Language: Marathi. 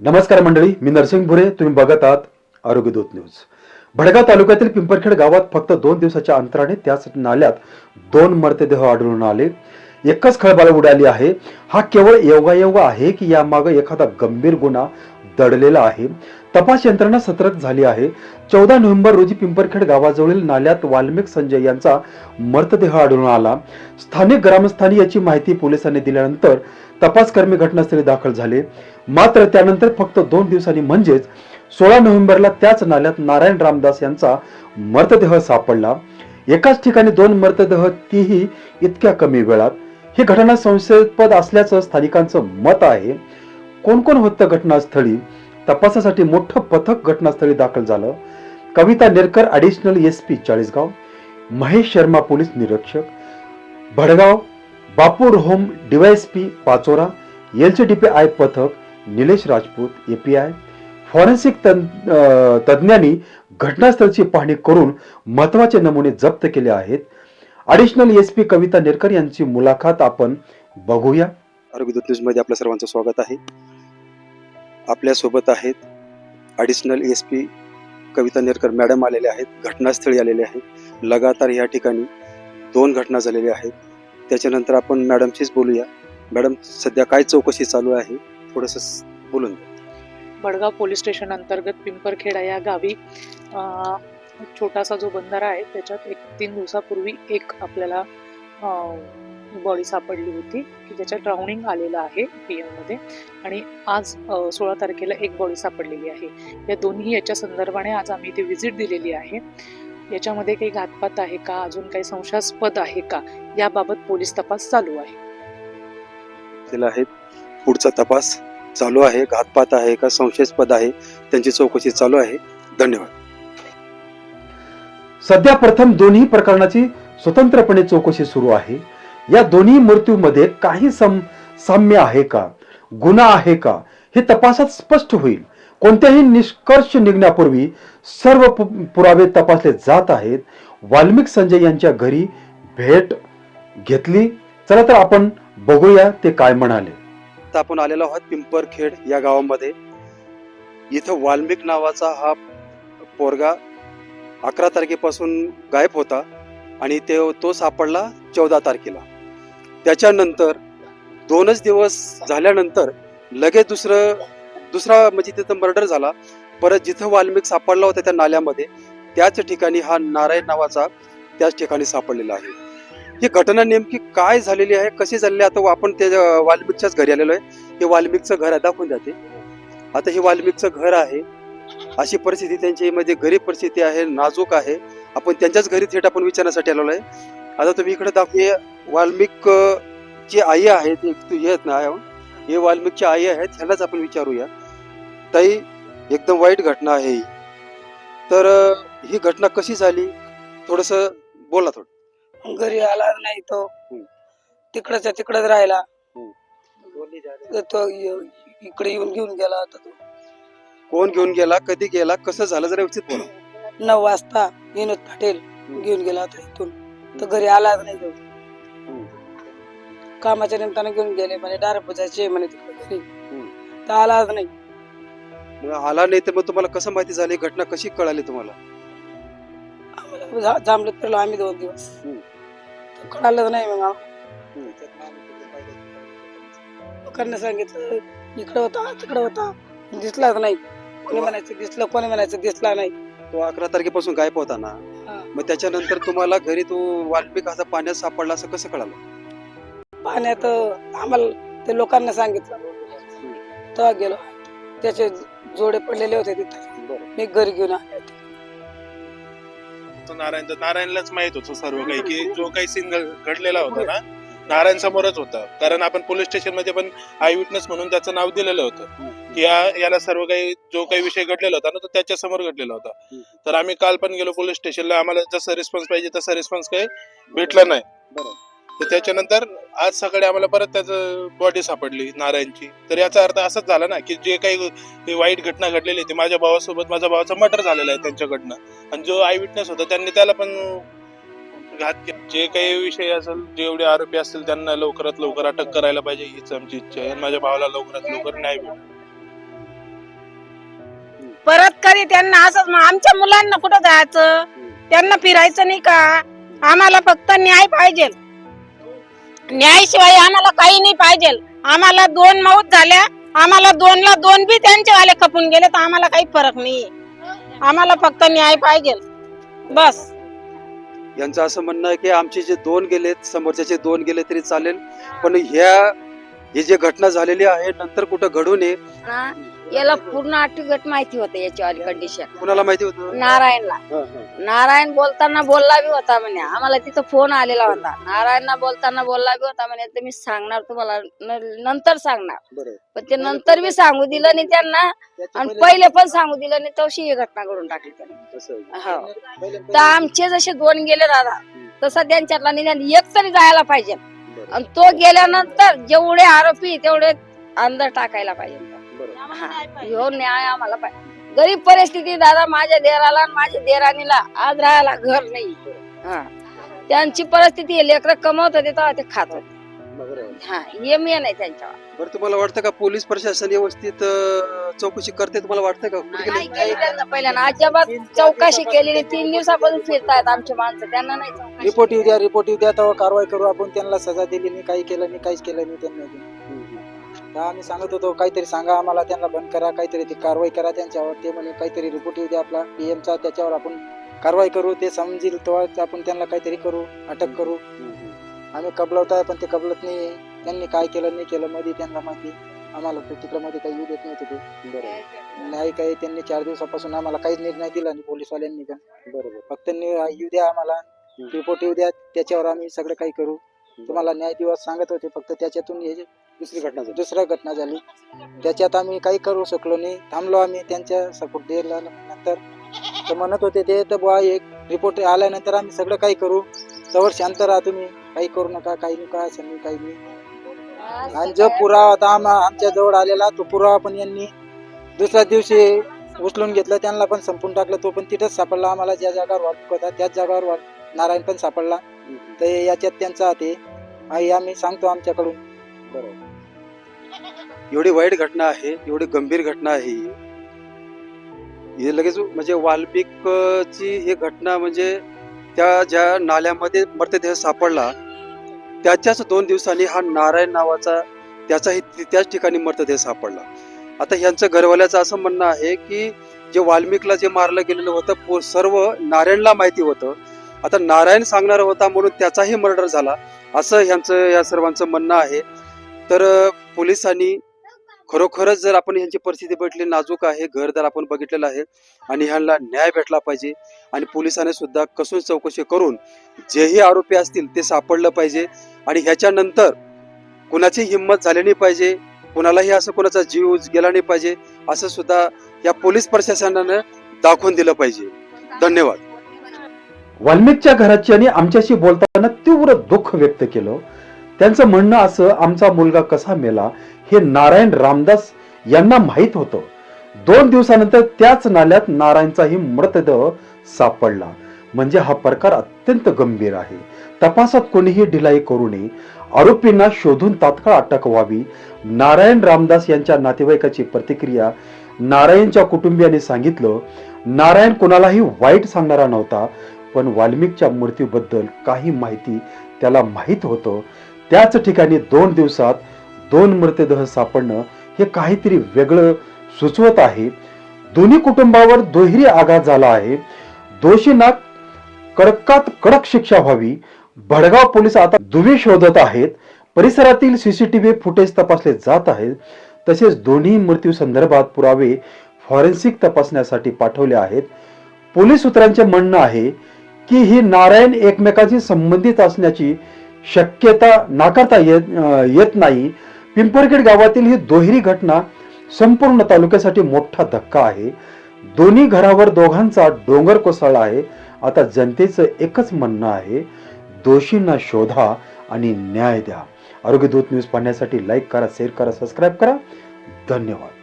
नमस्कार मंडळी मी नरसिंग भुरे तुम्ही बघत आहात आरोग्यदूत न्यूज. भडगाव तालुक्यातील पिंपरखेड गावात फक्त दोन दिवसाच्या अंतराने त्याच नाल्यात दोन मृतदेह आढळून आले. एकच खळबळ उडाली आहे. हा केवळ योगायोग आहे की यामागं एखादा गंभीर गुन्हा दडलेला आहे. तपास यंत्रणा सतर्क झाली आहे. चौदा नोव्हेंबर रोजी पिंपरखेड गावाजवळील नाल्यात वाल्मिक संजय यांचा मृतदेह आढळून आला. स्थानिक ग्रामस्थांनी याची माहिती पोलिसांनी दिल्यानंतर तपासकर्मी घटनास्थळी दाखल झाले. मात्र त्यानंतर फक्त दोन दिवसांनी म्हणजेच सोळा नोव्हेंबरला त्याच नाल्यात नारायण रामदास यांचा मृतदेह सापडला. एकाच ठिकाणी दोन मृतदेह तीही इतक्या कमी वेळात. ही घटना संशयास्पद असल्याचं स्थानिकांचं मत आहे. कोण कोण होतं घटनास्थळी? तपासासाठी मोठं पथक घटनास्थळी दाखल झालं. Kavita Nerkar additional S P Chalisgaon. Mahesh Sharma police निरीक्षक. भडगाव बापूर होम डीवायएसपी पाचोरा. एलसीडीपी आय पथक निलेश राजपूत एपीआय फॉरेन्सिक तं अं, तज्ज्ञांनी घटनास्थळची पाहणी करून महत्त्वाचे नमुने जप्त केले आहेत. Additional S P Kavita Nerkar यांची मुलाखत आपण बघूया. आरोग्य न्यूजमध्ये आपल्या सर्वांचं स्वागत आहे. आपल्यासोबत आहेत. Additional S P Kavita Nerkar madam आलेले आहेत. घटनास्थळी आलेले आहेत. लगातार या ठिकाणी दोन घटना झालेल्या आहेत. त्याच्यानंतर आपण मॅडमशीच बोलूया. मॅडम सध्या काय चौकशी चालू आहे? थोडंसं बोलून द्या. बडगाव पोलीस स्टेशन अंतर्गत पिंपरखेडा या गावी छोटासा जो बंधारा आहे त्याच्यात एक तीन दिवसापूर्वी एक आपल्याला बॉडी सापडली होती की ज्याच्यात ड्राउनिंग आलेलं आहे पी मध्ये. आणि आज सोळा तारखेला एक बॉडी सापडलेली आहे. या दोन्ही याच्या संदर्भाने आज आम्ही इथे व्हिजिट दिलेली आहे. याच्यामध्ये काही घातपात आहे का? अजून काही संशयास्पद आहे का? याबाबत पोलीस तपास चालू आहे. पुढचा तपास चालू आहे. घातपात आहे का? संशयास्पद आहे. त्यांची चौकशी चालू आहे. धन्यवाद. सध्या प्रथम दोन्ही प्रकरणाची स्वतंत्रपणे चौकशी सुरू आहे. या दोन्ही मृत्यूमध्ये काही सम साम्य आहे का? गुन्हा आहे का? हे तपासात स्पष्ट होईल. कोणत्याही निष्कर्ष निघण्यापूर्वी सर्व पु- पुरावे तपासले जात आहेत. वाल्मिक संजय यांच्या घरी भेट घेतली. चला तर आपण बघूया ते काय म्हणाले. आता आपण आलेलो आहोत पिंपरखेड या गावामध्ये. इथं वाल्मिक नावाचा हा पोरगा अकरा तारखेपासून गायब होता आणि ते तो सापडला चौदा तारखेला. त्याच्यानंतर दोनच दिवस झाल्यानंतर लगेच दुसरं दुसरा म्हणजे तिथं मर्डर झाला. परत जिथं वाल्मिक सापडला होता त्या नाल्यामध्ये त्याच ठिकाणी हा नारायण नावाचा त्याच ठिकाणी सापडलेला आहे. ही घटना नेमकी काय झालेली आहे कशी झालेली आहे आता आपण त्या वाल्मिकच्याच घरी आलेलो आहे. हे वाल्मिकचं घर आहे दाखवून जाते आता हे वाल्मिकचं घर आहे. अशी परिस्थिती त्यांची म्हणजे गरीब परिस्थिती आहे नाजूक आहे. आपण त्यांच्याच घरी थेट आपण विचारण्यासाठी आलेलो आहे. आता तुम्ही इकडे दाखवे वाल्मिक ची आई आहेत एक तू हे आहेत ना हे वाल्मिकची आई आहेत ह्यालाच आपण विचारूया. ताई एकदम वाईट घटना आहे ही. तर ही घटना कशी झाली? थोडस बोला थोडं. घरी आला नाही तो. हम्म. तिकडच्या तिकडच राहिला. तो इकडे येऊन घेऊन गेला होता तो. कोण घेऊन गेला कधी गेला कसं झालं जरा व्यवस्थित बोला. नऊ वाजता विनोद पाटील घेऊन गेला होता इथून. तर घरी आलाच नाही तो. कामाच्या निमित्तानं घेऊन गेले म्हणे डार पुजायचे म्हणे तिकडे. घरी तर आलाच नाही. मग आला नाही तर मग तुम्हाला कसं माहिती झाली? घटना कशी कळाली तुम्हाला? आम्हाला जांभळीत फिरलो आम्ही दोन दिवस. हम्म. तर कळालंच नाही मग लोकांना सांगितलं इकडं होता तिकडं होता. दिसलाच नाही. कोणी म्हणायचं दिसलं कोणी म्हणायचं दिसला नाही. तो अकरा तारखेपासून गायब होता ना? हा. मग त्याच्यानंतर तुम्हाला घरी तो वाल्मिक असा पाण्यात सापडला असं कसं कळालं? पाण्यात आम्हाला ते लोकांना सांगितलं. तेव्हा गेलो. त्याचे जोडे पडलेले होते तिथे. मी घरी घेऊन आले. होते. तो नारायण नारायणलाच माहीत होतं सर्व काही की जो काही सीन घडलेला होता ना नारायण समोरच होता. कारण आपण पोलीस स्टेशनमध्ये पण आय विटनेस म्हणून त्याचं नाव दिलेलं होतं. की या- याला सर्व काही जो काही विषय घडलेला होता ना तो त्याच्यासमोर घडलेला होता. तर आम्ही काल पण गेलो पोलीस स्टेशनला. आम्हाला जसं रिस्पॉन्स पाहिजे तसा रिस्पॉन्स काही भेटला नाही. तर त्याच्यानंतर आज सकाळी आम्हाला परत त्याचं बॉडी सापडली नारायणची. तर याचा अर्थ असाच झाला ना की जे काही वाईट घटना घडलेली ती माझ्या भावासोबत माझ्या भावाचा मर्डर झालेला आहे त्यांच्याकडनं. आणि जो आय विटनेस होता त्यांनी त्याला पण घात जे काही विषय असेल जेवढे आरोपी असतील त्यांना लवकरात लवकर अटक करायला पाहिजे हीच आमची इच्छा आहे. आणि माझ्या भावाला लवकरात लवकर न्याय भेटेल. परत कधी त्यांना असंच मग आमच्या मुलांना कुठं जायचं? त्यांना फिरायचं नाही का? आम्हाला फक्त न्याय पाहिजे. न्यायशिवाय आम्हाला काही नाही पाहिजे. आम्हाला दोन मौत झाल्या आम्हाला दोनला दोन बी त्यांचे वाले खपून गेले तर आम्हाला काही फरक नाही. आम्हाला फक्त न्याय पाहिजे. बस. यांचं असं म्हणणं आहे की आमचे जे दोन गेलेत समोरच्याचे दोन गेले तरी चालेल पण ह्या ही जी घटना झालेली आहे नंतर कुठं घडू नये ना याला पूर्ण अटीगट माहिती होते याच्यावाली कंडिशन कुणाला माहिती होतं? नारायणला. नारायण बोलताना बोलला बी होता म्हणे. आम्हाला तिथं फोन आलेला होता. नारायणना बोलताना बोलला बी होता म्हणे तर मी सांगणार तुम्हाला. न- नंतर सांगणार. बरोबर. पण ते नंतर बी सांगू दिलं नाही त्यांना. आणि पहिले पण सांगू दिलं नाही तशी ही घटना घडून टाकली त्यांनी. हो. तर आमचे जसे दोन गेले दादा तसं त्यांच्यातला निदान एक तरी जायला पाहिजे. आणि तो गेल्यानंतर जेवढे आरोपी तेवढे अंदर टाकायला पाहिजे. हा. ह्यो न्याय आम्हाला पाहिजे. गरीब परिस्थिती दादा माझ्या देराला आणि माझ्या देराणीला आज राहायला घर नाही. हा. त्यांची परिस्थिती लेकर कमवत होते तेव्हा ते खात होते हा आहे त्यांच्यावर. बरं तुम्हाला वाटतं का पोलीस प्रशासन व्यवस्थित अं, चौकशी करते तुम्हाला वाटतं का? कुठे नाही गेले? केली त्यांना पहिल्यांदा. अजिबात चौकशी केली नाही तीन दिवसापासून फिरतायत आमची माणसं. त्यांना नाही चौकशी रिपोर्ट येऊ द्या रिपोर्ट येऊ द्या. तेव्हा कारवाई करू. आपण त्यांना सजा दिली नाही काही केलं नाही काहीच केलं नाही त्यांनी अजून. तर आम्ही सांगत होतो काहीतरी सांगा आम्हाला त्यांना बंद करा काहीतरी ती कारवाई करा त्यांच्यावर. ते म्हणे काहीतरी रिपोर्ट येऊ द्या आपला. पीएमचा त्याच्यावर आपण कारवाई करू ते समजेल तेव्हा आपण त्यांना काहीतरी करू अटक करू. आम्ही कबलवत आहे पण ते कबलत नाही त्यांनी काय केलं नाही केलं मध्ये त्यांना माहिती. आम्हाला ते तिकडं मध्ये काही येऊ देत नव्हते ते. नाही काही त्यांनी चार दिवसापासून आम्हाला काहीच निर्णय दिला नाही पोलीसवाल्यांनी पण. बरोबर. फक्त नि- येऊ द्या आम्हाला. रिपोर्ट येऊ द्या. त्याच्यावर आम्ही सगळं काही करू. तुम्हाला न्याय दिवस सांगत होते फक्त त्याच्यातून हे जे दुसरी घटना झाली. दुसरा घटना झाली. त्याच्यात आम्ही काही करू शकलो नाही. थांबलो आम्ही. त्यांच्या सपोर्ट द्यायला नंतर. तर म्हणत होते ते तर बुवा एक रिपोर्ट आल्यानंतर आम्ही सगळं काही करू. तवर शांत राहा तुम्ही. काही करू नका काही नका असं नाही काही नाही. आणि जो पुरावा होता आम्हा आमच्या जवळ आलेला तो पुरावा पण यांनी दुसऱ्या दिवशी उचलून घेतलं त्यांना पण संपून टाकलं तो पण तिथंच सापडला. आम्हाला ज्या जागावर वाटप होता त्याच जागावर वाट- नारायण पण सापडला. तर याच्यात त्यांचा हात. आणि आम्ही सांगतो आमच्याकडून. एवढी वाईट घटना आहे एवढी गंभीर घटना आहे ही. हे लगेच म्हणजे वाल्मिकची ही घटना म्हणजे त्या ज्या नाल्यामध्ये मृतदेह सापडला त्याच्याच दोन दिवसांनी हा नारायण नावाचा त्याचाही त्याच ठिकाणी मृतदेह सापडला. आता ह्यांचं घरवाल्याचं असं म्हणणं आहे की जे वाल्मिकला जे मारलं गेलेलं होतं पो- सर्व नारायणला माहिती होतं. आता नारायण सांगणार होता म्हणून त्याचाही मर्डर झाला असं ह्यांचं या सर्वांचं म्हणणं आहे. तर पोलिसांनी खरोखरच जर आपण ह्यांची परिस्थिती बघितली नाजूक आहे घरदार आपण बघितलेलं आहे आणि ह्यांना न्याय भेटला पाहिजे आणि पोलिसांनी सुद्धा कसून चौकशी करून जेही आरोपी असतील ते सापडलं पाहिजे आणि ह्याच्यानंतर कुणाची हिंमत झाली नाही पाहिजे कुणालाही असं कोणाचा जीव गेला नाही पाहिजे असं सुद्धा या पोलीस प्रशासनानं दाखवून दिलं पाहिजे. धन्यवाद. वाल्मिकच्या घराची आणि आमच्याशी बोलताना तीव्र दुःख व्यक्त केलं. त्यांचं म्हणणं असं आमचा मुलगा कसा मेला हे नारायण रामदास यांना माहीत होतं. दोन दिवसानंतर त्याच नाल्यात नारायणचाही मृतदेह सापडला. म्हणजे हा प्रकार अत्यंत गंभीर आहे. तपासात कोणीही ढिलाई करू नये. आरोपींना शोधून तात्काळ अटक व्हावी. नारायण रामदास यांच्या नातेवाईकाची प्रतिक्रिया नारायणच्या कुटुंबियांनी सांगितलं. नारायण कोणालाही वाईट सांगणारा नव्हता पण वाल्मिकच्या मृत्यूबद्दल काही माहिती त्याला माहीत होतं. त्याच ठिकाणी दोन दिवसात दोन मृतदेह सापडणं हे काहीतरी वेगळं सुचवत आहे. दोन्ही कुटुंबावर दुहेरी आघात झाला आहे. दोषींना कडकात कडक शिक्षा व्हावी. भडगाव पोलीस आता दुवे शोधत आहेत. परिसरातील सीसीटीव्ही फुटेज तपासले जात आहेत. तसेच दोन्ही मृत्यू संदर्भात पुरावे फॉरेन्सिक तपासण्यासाठी पाठवले आहेत. पोलीस सूत्रांचे म्हणणं आहे की ही नारायण एकमेकांशी संबंधित असण्याची शक्यता नाकारता येत येत नाही. पिंपरखेड गावातील ही दोहेरी घटना संपूर्ण तालुक्यासाठी मोठा धक्का आहे. दोन्ही घरावर दोघांचा डोंगर कोसळला आहे. आता जनतेचं एकच म्हणणं आहे दोषींना शोधा आणि न्याय द्या. आरोग्य दूत न्यूज पाहण्यासाठी लाईक करा शेअर करा सबस्क्राईब करा. धन्यवाद.